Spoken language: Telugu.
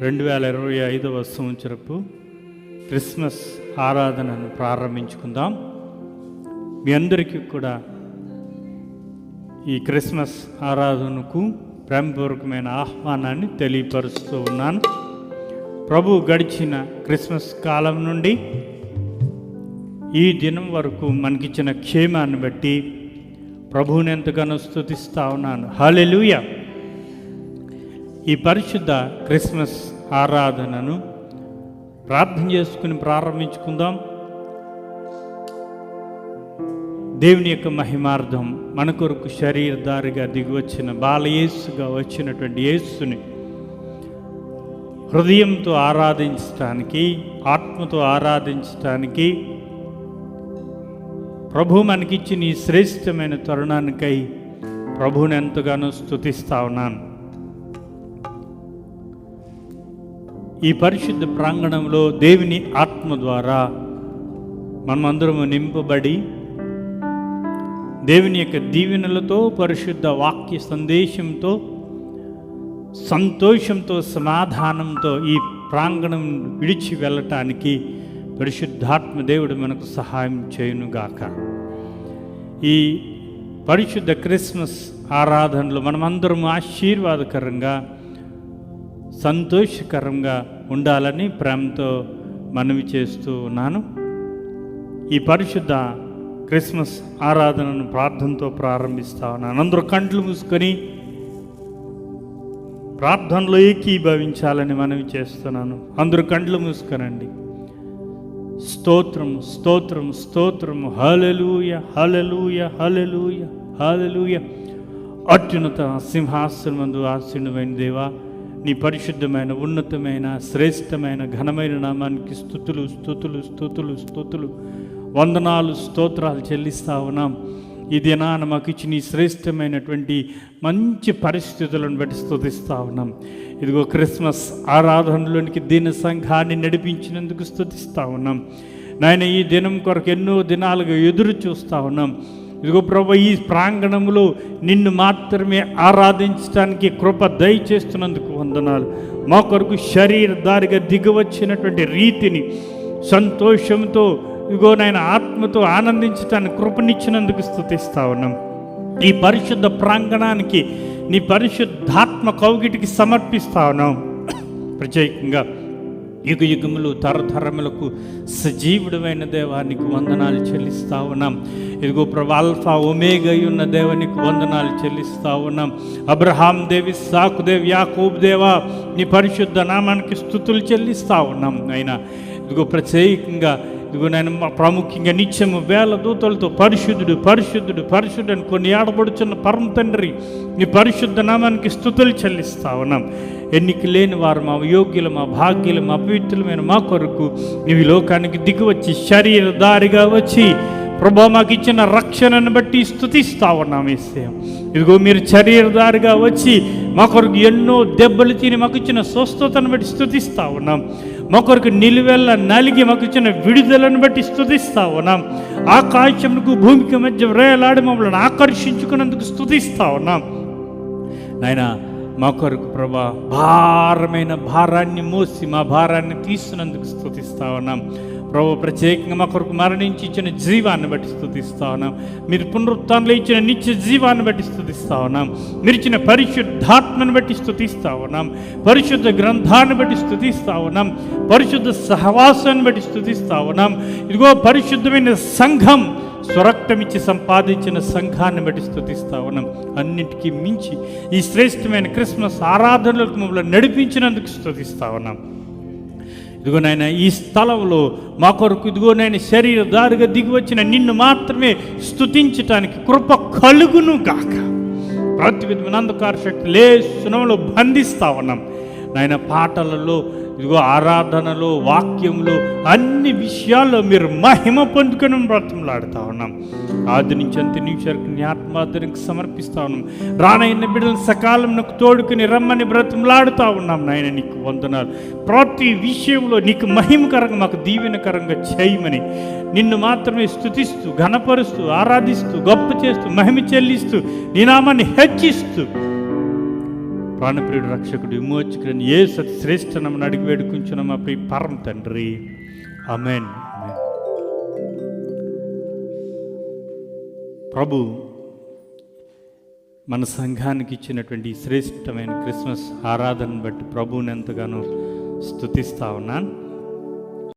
రెండు వేల ఇరవై ఐదవ సంవత్సరపు క్రిస్మస్ ఆరాధనను ప్రారంభించుకుందాం. మీ అందరికీ కూడా ఈ క్రిస్మస్ ఆరాధనకు ప్రేమపూర్వకమైన ఆహ్వానాన్ని తెలియపరుస్తూ ఉన్నాను. ప్రభు గడిచిన క్రిస్మస్ కాలం నుండి ఈ దినం వరకు మనకిచ్చిన క్షేమాన్ని బట్టి ప్రభువుని ఎంతగానో స్తుతిస్తా ఉన్నాను. హాలెలుయా ఈ పరిశుద్ధ క్రిస్మస్ ఆరాధనను ప్రార్థన చేసుకుని ప్రారంభించుకుందాం. దేవుని యొక్క మహిమార్థం మన కొరకు శరీరధారిగా దిగివచ్చిన బాలయేసుగా వచ్చినటువంటి యేసుని హృదయంతో ఆరాధించటానికి ఆత్మతో ఆరాధించటానికి ప్రభు మనకిచ్చిన ఈ శ్రేష్టమైన తరుణానికై ప్రభువుని ఎంతగానో స్తుతిస్తా ఉన్నాను. ఈ పరిశుద్ధ ప్రాంగణంలో దేవుని ఆత్మ ద్వారా మనమందరము నింపబడి దేవుని యొక్క దీవెనలతో పరిశుద్ధ వాక్య సందేశంతో సంతోషంతో సమాధానంతో ఈ ప్రాంగణం విడిచి వెళ్ళటానికి పరిశుద్ధాత్మ దేవుడు మనకు సహాయం చేయునుగాక. ఈ పరిశుద్ధ క్రిస్మస్ ఆరాధనలు మనమందరం ఆశీర్వాదకరంగా సంతోషకరంగా ఉండాలని ప్రేమతో మనవి చేస్తూ ఉన్నాను. ఈ పరిశుద్ధ క్రిస్మస్ ఆరాధనను ప్రార్థనతో ప్రారంభిస్తా ఉన్నాను. అందరూ కంట్లు మూసుకొని ప్రార్థనలో ఏకీభవించాలని మనవి చేస్తున్నాను. అందరూ కండ్లు మూసుకొనండి. స్తోత్రం స్తోత్రం స్తోత్రం. హలలుయ హలలుయ హలలుయ హలలుయ అత్యున్నత సింహాసనమందు ఆశీనువైన దేవా నీ పరిశుద్ధమైన ఉన్నతమైన శ్రేష్టమైన ఘనమైన నామానికి స్థుతులు స్థుతులు స్థుతులు స్థుతులు. వందనాలు స్తోత్రాలు చెల్లిస్తా ఉన్నాం. ఈ దినాన మాకు ఇచ్చిన ఈ శ్రేష్టమైనటువంటి మంచి పరిస్థితులను బట్టి స్థుతిస్తా ఉన్నాం. ఇదిగో క్రిస్మస్ ఆరాధనలోనికి దీని సంఘాన్ని నడిపించినందుకు స్థుతిస్తా ఉన్నాం. నాయన ఈ దినం కొరకు ఎన్నో దినాలుగా ఎదురు చూస్తా ఉన్నాం. ఇదిగో ప్రభు ఈ ప్రాంగణంలో నిన్ను మాత్రమే ఆరాధించడానికి కృప దయచేస్తున్నందుకు వందనాలు. మా కొరకు శరీరధారిగా దిగవచ్చినటువంటి రీతిని సంతోషంతో ఇదిగో నాయన ఆత్మతో ఆనందించటానికి కృపనిచ్చినందుకు స్థుతిస్తా ఉన్నాం. ఈ పరిశుద్ధ ప్రాంగణానికి నీ పరిశుద్ధాత్మ కౌగిటికి సమర్పిస్తా ఉన్నాం. ప్రత్యేకంగా యుగ యుగములు తరతరములకు సజీవుడమైన దేవానికి వందనాలు చెల్లిస్తా ఉన్నాం. ఇదిగో ప్రభు ఆల్ఫా ఉన్న దేవానికి వందనాలు చెల్లిస్తా ఉన్నాం. అబ్రహాం దేవి సాకు దేవి యాకూబ్ దేవా నీ పరిశుద్ధ నామానికి స్థుతులు చెల్లిస్తా ఉన్నాం అయినా ఇదిగో ప్రత్యేకంగా ఇదిగో నేను మా ప్రాముఖ్యంగా నిత్యము వేల దూతలతో పరిశుద్ధుడు పరిశుద్ధుడు పరిశుద్ధుడు అని కొన్ని ఆడబడుచున్న పరమ తండ్రి నీ పరిశుద్ధ నామానికి స్థుతులు చెల్లిస్తా ఉన్నాం. ఎన్నిక లేని వారు మా యోగ్యులు మా భాగ్యులు మా పవిత్రులమైన మా కొరకు ఇవి లోకానికి దిగువచ్చి శరీర దారిగా వచ్చి ప్రభా మాకు ఇచ్చిన రక్షణను బట్టి స్థుతిస్తా ఉన్నాం ఏసయం ఇదిగో మీరు శరీరదారిగా వచ్చి మా కొరకు ఎన్నో దెబ్బలు తిని మాకు ఇచ్చిన స్వస్థతను బట్టి స్థుతిస్తా ఉన్నాం మా కొరకు నిలువెల్ల నలిగి మాకు ఇచ్చిన విడుదలను బట్టి స్థుతిస్తా ఉన్నాం ఆకాశంకు భూమికి మధ్య వ్రేలాడి మమ్మల్ని ఆకర్షించుకున్నందుకు స్థుతిస్తా ఉన్నాం నాయనా మా కొరకు ప్రభా భారమైన భారాన్ని మోసి మా భారాన్ని తీసినందుకు స్థుతిస్తా ఉన్నాం. ప్రభు ప్రత్యేకంగా మా కొరకు మరణించి ఇచ్చిన జీవాన్ని బట్టి స్థుతిస్తా ఉన్నాం. మీరు పునరుత్నంలో ఇచ్చిన నిత్య జీవాన్ని బట్టి స్థుతిస్తా ఉన్నాం. మీరు ఇచ్చిన పరిశుద్ధాత్మను బట్టి స్థుతిస్తా ఉన్నాం. పరిశుద్ధ గ్రంథాన్ని బట్టి స్థుతిస్తా ఉన్నాం. పరిశుద్ధ సహవాసాన్ని బట్టి స్థుతిస్తా ఉన్నాం. ఇదిగో పరిశుద్ధమైన సంఘం స్వరక్తమిచ్చి సంపాదించిన సంఘాన్ని బట్టి స్థుతిస్తా ఉన్నాం. అన్నిటికీ మించి ఈ శ్రేష్టమైన క్రిస్మస్ ఆరాధనలకు మమ్మల్ని నడిపించినందుకు స్థుతిస్తా ఉన్నాం. ఇదిగో నాయన ఈ స్థలంలో మా కొరకు ఇదిగో నాయన శరీరదారుగా దిగివచ్చిన నిన్ను మాత్రమే స్థుతించటానికి కృప కలుగును గాక. ప్రతి విధమైన అంధకార శక్తి లే సునంలో బంధిస్తా ఉన్నాం. నాయన పాటలలో ఇదిగో ఆరాధనలో వాక్యంలో అన్ని విషయాల్లో మీరు మహిమ పొందుకొని బ్రతంలాడుతూ ఉన్నాం. ఆది నుంచి అంత నిమిషాలకు నీ ఆత్మాధరికి సమర్పిస్తా ఉన్నాం. రానైన బిడ్డలను సకాలం నాకు తోడుకుని రమ్మని బ్రతంలాడుతూ ఉన్నాం నాయన నీకు వందనాలు. ప్రతి విషయంలో నీకు మహిమకరంగా మాకు దీవెనకరంగా చేయమని నిన్ను మాత్రమే స్థుతిస్తూ ఘనపరుస్తూ ఆరాధిస్తూ గొప్ప చేస్తూ మహిమ చెల్లిస్తూ నీ నామాన్ని హెచ్చిస్తూ ప్రాణప్రియుడు రక్షకుడు విమోచకుడు ఏ సత్ శ్రేష్ఠ నమ్మని అడిగి వేడుకుంటున్నాం అప్పుడు పరం తండ్రి. అమెన్ ప్రభు మన సంఘానికి ఇచ్చినటువంటి శ్రేష్టమైన క్రిస్మస్ ఆరాధన బట్టి ప్రభువుని ఎంతగానో స్తుతిస్తా ఉన్నాను